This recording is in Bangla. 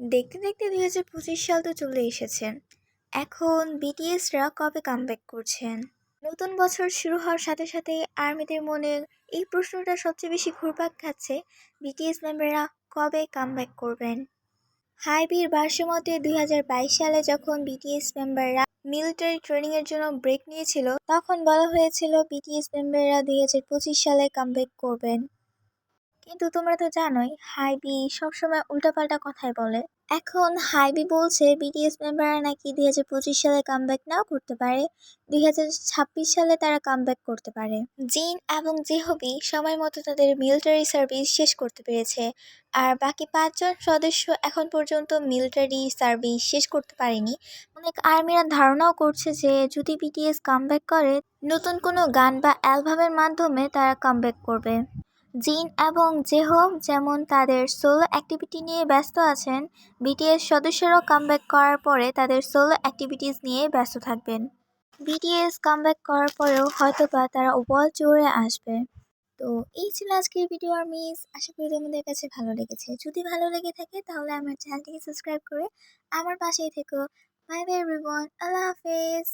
দেখতে দেখতে দুই হাজার পঁচিশ সাল তো চলে এসেছে এখন বিটিএসরা কবে কামব্যাক করছেন? নতুন বছর শুরু হওয়ার সাথে সাথে আর্মিদের মনে এই প্রশ্নটা সবচেয়ে বেশি ঘুরপাক খাচ্ছে বিটিএস মেম্বাররা কবে কামব্যাক করবেন? হাইবির ভাষ্যমতে দুই হাজার বাইশ সালে যখন বিটিএস মেম্বাররা মিলিটারি ট্রেনিংয়ের জন্য ব্রেক নিয়েছিল, তখন বলা হয়েছিল বিটিএস মেম্বাররা দুই হাজার পঁচিশ সালে কামব্যাক করবেন। কিন্তু তোমরা তো জানোই, হাইবি সবসময় উল্টাপাল্টা কথাই বলে। এখন হাইবি বলছে বিটিএস মেম্বাররা নাকি দুই হাজার পঁচিশ সালে কামব্যাক নাও করতে পারে। দুই হাজার ছাব্বিশ সালে তারা কামব্যাক করতে পারে। জিন এবং জেহবি সময় মতো তাদের মিলিটারি সার্ভিস শেষ করতে পেরেছে। আর বাকি পাঁচজন সদস্য এখন পর্যন্ত মিলিটারি সার্ভিস শেষ করতে পারেনি। অনেক আর্মিরা ধারণাও করছে যে, যদি বিটিএস কামব্যাক করে, নতুন কোনো গান বা অ্যালবামের মাধ্যমে তারা কামব্যাক করবে। জিন এবং জেহো যেমন তাদের সোলো অ্যাক্টিভিটি নিয়ে ব্যস্ত আছেন, বিটিএস সদস্যরাও কামব্যাক করার পরে তাদের সোলো অ্যাক্টিভিটিস নিয়ে ব্যস্ত থাকবেন। বিটিএস কামব্যাক করার পরেও হয়তো বা তারা ওয়ার্ল্ড ট্যুরে আসবে। তো এই ছিল আজকের ভিডিও আর মিস আশা করি তোমাদের কাছে ভালো লেগেছে। যদি ভালো লেগে থাকে তাহলে আমার চ্যানেলটিকে সাবস্ক্রাইব করে আমার পাশেই থেকো। বাই বাই এভরিওয়ান আল্লাহ হাফেজ।